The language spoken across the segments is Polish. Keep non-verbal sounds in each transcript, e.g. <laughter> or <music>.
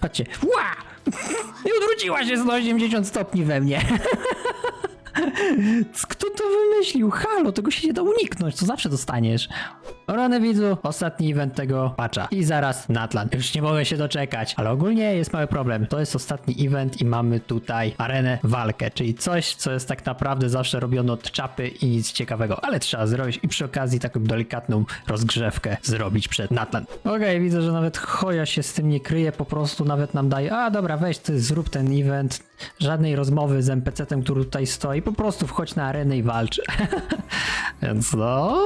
Patrzcie. Ła! I odwróciła się 180 stopni we mnie. <laughs> Kto to wymyślił? Halo, tego się nie da uniknąć, to zawsze dostaniesz. O Rany widzu, ostatni event tego patcha. I zaraz Natlan. Już nie mogę się doczekać. Ale ogólnie jest mały problem. To jest ostatni event i mamy tutaj arenę walkę, czyli coś, co jest tak naprawdę zawsze robione od czapy i nic ciekawego. Ale trzeba zrobić i przy okazji taką delikatną rozgrzewkę zrobić przed Natlan. Okej, widzę, że nawet Hoja się z tym nie kryje, po prostu nawet nam daje, a dobra, weź ty zrób ten event. Żadnej rozmowy z NPC-tem, który tutaj stoi, po prostu wchodź na arenę i walcz. <laughs> Więc no,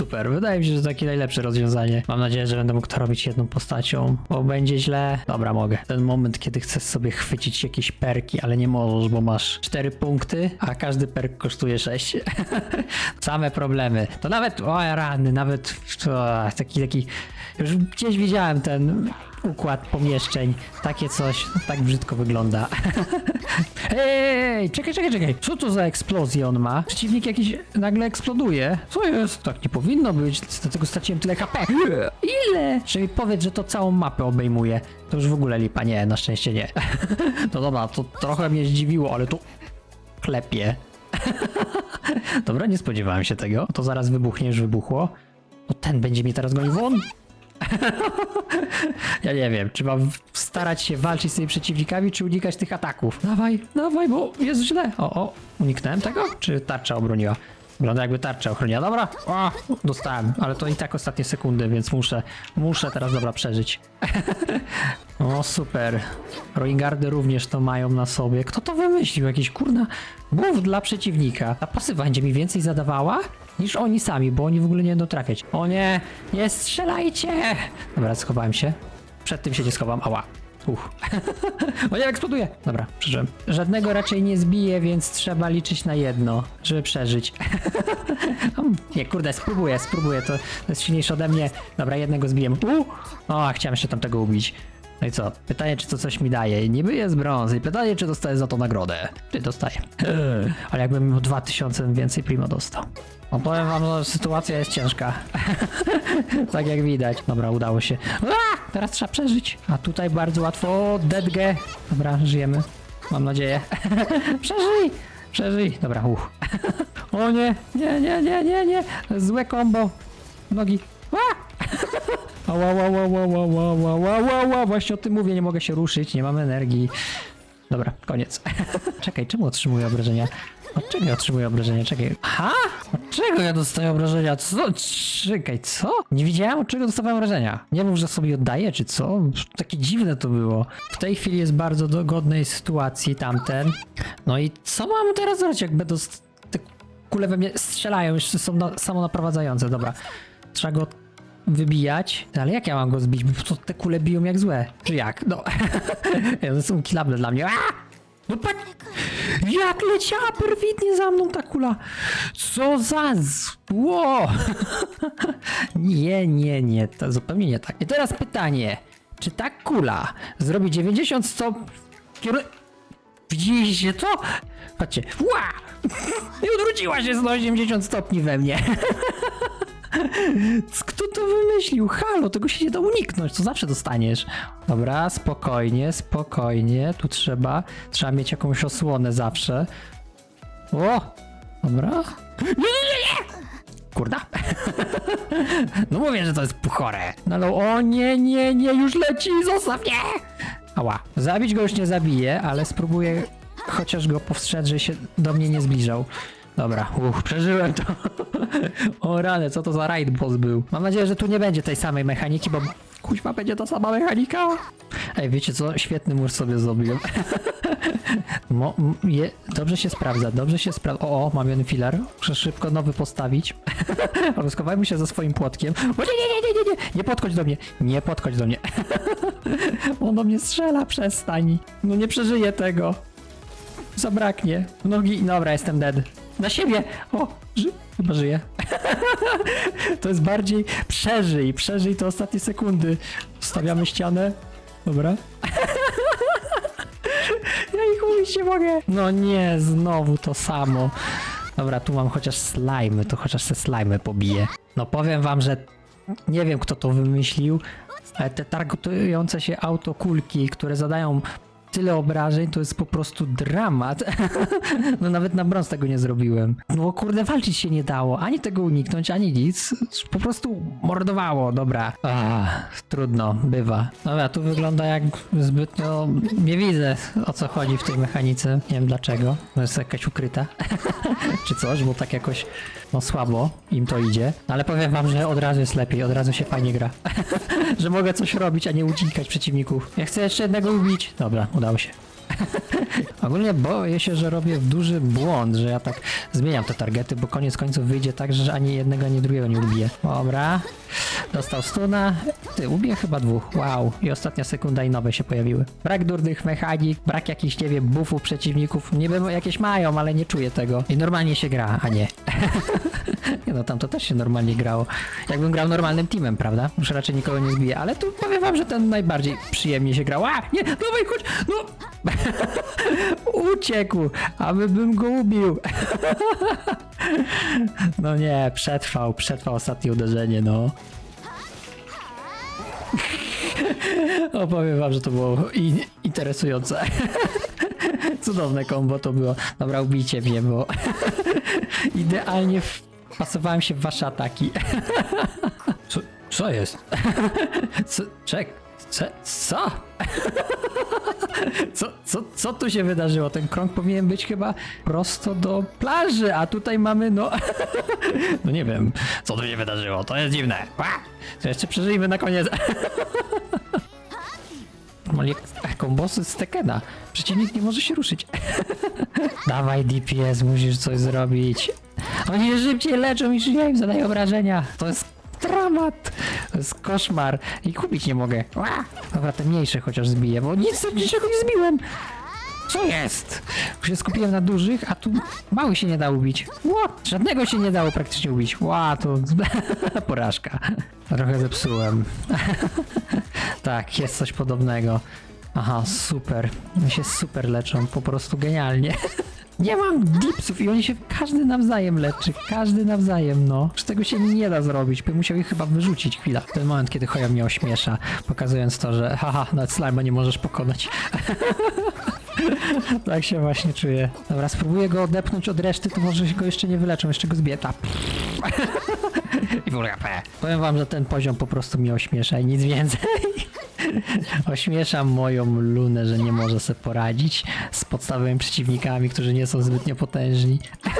super. Wydaje mi się, że to takie najlepsze rozwiązanie. Mam nadzieję, że będę mógł to robić jedną postacią, bo będzie źle. Dobra, mogę. Ten moment, kiedy chcesz sobie chwycić jakieś perki, ale nie możesz, bo masz 4 punkty, a każdy perk kosztuje 6. <laughs> Same problemy. To nawet, o rany, nawet o, taki, taki, już gdzieś widziałem ten układ pomieszczeń. Takie coś, tak brzydko wygląda. <laughs> <laughs> Ej, czekaj, czekaj, czekaj. Co to za eksplozję on ma? Przeciwnik jakiś nagle eksploduje. Co jest? Tak nie powinno być, dlatego straciłem tyle HP. Ile? Że mi powiedz, że to całą mapę obejmuje. To już w ogóle lipa. Nie, na szczęście nie. <laughs> No dobra, to trochę mnie zdziwiło, ale to klepie. <laughs> Dobra, nie spodziewałem się tego. To zaraz wybuchnie, już wybuchło. No ten będzie mnie teraz gonił won. <laughs> Ja nie wiem, czy mam starać się walczyć z tymi przeciwnikami, czy unikać tych ataków. Dawaj, dawaj, bo jest źle. O, o, uniknąłem tego? Czy tarcza obroniła? Wygląda jakby tarcza ochroniła. Dobra, o, dostałem, ale to i tak ostatnie sekundy, więc muszę, muszę teraz dobra przeżyć. <laughs> O, super. Roingardy również to mają na sobie. Kto to wymyślił? Jakiś kurna move dla przeciwnika. Ta pasywa będzie mi więcej zadawała niż oni sami, bo oni w ogóle nie będą trafiać. O nie, nie strzelajcie! Dobra, schowałem się. Przed tym się nie schowam. Ała. Uch. <laughs> o nie, eksploduje! Dobra, przeżyłem. Żadnego raczej nie zbiję, więc trzeba liczyć na jedno, żeby przeżyć. Um, <laughs> nie, kurde, spróbuję, spróbuję, to, jest silniejsze ode mnie. Dobra, jednego zbiję. U! O, chciałem jeszcze tamtego ubić. No i co? Pytanie, czy to coś mi daje? Niby jest brąz i pytanie, czy dostaję za to nagrodę. Czy dostaję? <laughs> Ale jakbym o 2000 więcej primo dostał. No powiem wam, że sytuacja jest ciężka. <laughs> tak jak widać. Dobra, udało się. A, teraz trzeba przeżyć. A tutaj bardzo łatwo. Deadge. Dobra, żyjemy. Mam nadzieję. <laughs> Przeżyj! Przeżyj. Dobra, uch. o nie, nie, nie, nie, nie, nie. Złe combo. Nogi. A! Ała, ała, ała, ała, ała, ała, ała, ała. Właśnie o tym mówię, nie mogę się ruszyć, nie mam energii. Dobra, koniec. Czekaj, czemu otrzymuję obrażenia? Od czego ja otrzymuję obrażenia? Czekaj. Ha? Od czego ja dostaję obrażenia? Co? Czekaj, co? Nie widziałem, od czego dostawałem obrażenia. Nie mów, że sobie oddaję, czy co? Takie dziwne to było. W tej chwili jest bardzo dogodnej sytuacji tamten. No i co mam teraz zrobić, jak będą... Te kule we mnie strzelają, jeszcze są na, samonaprowadzające. Dobra. Trzeba go wybijać. Ale jak ja mam go zbić? Bo te kule biją jak złe. Czy jak? No. <laughs> to są kilable dla mnie. No patrz! Jak leciała perfidnie za mną ta kula! Co za zło! <laughs> nie, nie, nie, to zupełnie nie tak. I teraz pytanie. Czy ta kula zrobi 90 stopni... Widzieliście to? Patrzcie. Ła! <laughs> I odwróciła się 180 stopni we mnie. <laughs> Kto to wymyślił? Halo, tego się nie da uniknąć, to zawsze dostaniesz. Dobra, spokojnie, spokojnie. Tu trzeba, trzeba mieć jakąś osłonę zawsze. O! Dobra. Nie, nie, nie, nie! Kurda. <laughs> No mówię, że to jest chore. No ale o nie, nie, nie, już leci, zostaw mnie! Ała. Zabić go już nie zabiję, ale spróbuję chociaż go powstrzec, że się do mnie nie zbliżał. Dobra, uch, przeżyłem to. <laughs> o rany, co to za raid boss był. Mam nadzieję, że tu nie będzie tej samej mechaniki, bo kuźma będzie ta sama mechanika. Ej, wiecie co? Świetny mur sobie zrobiłem. <laughs> Mo, je, dobrze się sprawdza, dobrze się sprawdza. O, o, mam jeden filar. Muszę szybko nowy postawić. <laughs> Rozkowajmy się ze swoim płotkiem. O, nie, nie, nie, nie, nie, nie, nie podchodź do mnie. Nie podchodź do mnie. On do mnie strzela, przestań. No nie przeżyję tego. Zabraknie. Nogi. Dobra, jestem dead. Na siebie! O! Ży... Chyba żyję. <laughs> to jest bardziej przeżyj. Przeżyj to ostatnie sekundy. Stawiamy ścianę. Dobra. <laughs> ja ich mówić nie mogę. No nie, znowu to samo. Dobra, tu mam chociaż slimy, to chociaż te slimy pobiję. No powiem wam, że nie wiem kto to wymyślił, Ale te targetujące się autokulki, które zadają tyle obrażeń, to jest po prostu dramat. <laughs> no nawet na brąz tego nie zrobiłem. No kurde, walczyć się nie dało. Ani tego uniknąć, ani nic. Po prostu mordowało, dobra. A, trudno, bywa. Dobra, tu wygląda jak zbytnio... Nie widzę o co chodzi w tej mechanice. Nie wiem dlaczego. To jest jakaś ukryta. <laughs> Czy coś, bo tak jakoś no słabo im to idzie. No, ale powiem wam, że od razu jest lepiej, od razu się fajnie gra. <laughs> że mogę coś robić, a nie uciekać przeciwników. Ja chcę jeszcze jednego ubić. Dobra, udało się. Ogólnie boję się, że robię duży błąd, że ja tak zmieniam te targety, bo koniec końców wyjdzie tak, że ani jednego, ani drugiego nie ubiję. Dobra. Dostał stuna. Ty, ubiję chyba dwóch. Wow. I ostatnia sekunda i nowe się pojawiły. Brak durnych mechanik, brak jakichś, nie wiem, buffów przeciwników. Wiem, jakieś mają, ale nie czuję tego. I normalnie się gra, a nie. <laughs> nie no, tam to też się normalnie grało. Jakbym grał normalnym teamem, prawda? Już raczej nikogo nie zbiję, ale tu powiem wam, że ten najbardziej przyjemnie się grał. A, nie, dawaj, chodź, no. <laughs> Uciekł, aby bym go ubił. <laughs> no nie, przetrwał, przetrwał ostatnie uderzenie, no. <laughs> Opowiem wam, że to było in interesujące. Cudowne kombo to było. Dobra, ubijcie mnie, bo idealnie wpasowałem się w wasze ataki. co, co jest? co, czek, co? <laughs> Co? Co, co, tu się wydarzyło? Ten krąg powinien być chyba prosto do plaży, a tutaj mamy no... <laughs> no nie wiem, co tu się wydarzyło, to jest dziwne. To jeszcze przeżyjmy na koniec. <laughs> Normalnie kombosy z Tekena. Przeciwnik nie może się ruszyć. Dawaj DPS, musisz coś zrobić. Oni szybciej leczą niż ja im zadaję obrażenia. To jest dramat. Jest koszmar. I kupić nie mogę. Ła! Dobra, te mniejsze chociaż zbiję, bo nic niczego nie zbiłem. Co jest? Już się skupiłem na dużych, a tu mały się nie da ubić. Ła! Żadnego się nie dało praktycznie ubić. Ła, to <laughs> porażka. Trochę zepsułem. <laughs> tak, jest coś podobnego. Aha, super. Oni się super leczą, po prostu genialnie. <laughs> Nie mam dipsów i oni się każdy nawzajem leczy, każdy nawzajem, no. Z tego się nie da zrobić, bym musiał ich chyba wyrzucić chwila. Ten moment, kiedy Hoja mnie ośmiesza, pokazując to, że haha, nawet slime nie możesz pokonać. <laughs> tak się właśnie czuję. Dobra, spróbuję go odepchnąć od reszty, to może go jeszcze nie wyleczą, jeszcze go zbieta. <laughs> I w ogóle. Powiem wam, że ten poziom po prostu mnie ośmiesza i nic więcej. <laughs> Ośmieszam moją lunę, że nie może sobie poradzić z podstawowymi przeciwnikami, którzy nie są zbytnio potężni. <laughs>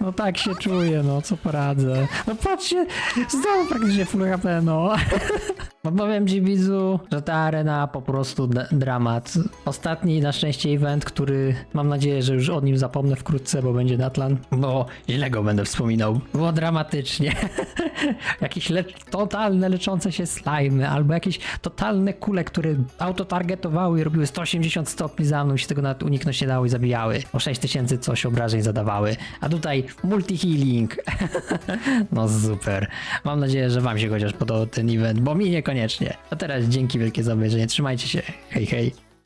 No tak się czuję, no co poradzę. No patrzcie, znowu praktycznie full HP, no. <laughs> No powiem ci widzu, że ta arena po prostu dramat. Ostatni na szczęście event, który mam nadzieję, że już o nim zapomnę wkrótce, bo będzie Natlan. Bo źle go będę wspominał. Było dramatycznie. <laughs> jakieś le- totalne leczące się slimy, albo jakieś totalne kule, które autotargetowały i robiły 180 stopni za mną i się tego nawet uniknąć nie dało i zabijały. O 6000 coś obrażeń zadawały. A tutaj multi-healing. <laughs> no super. Mam nadzieję, że wam się chociaż podobał ten event, bo mi niekoniecznie. A teraz dzięki wielkie za obejrzenie. Trzymajcie się. Hej, hej.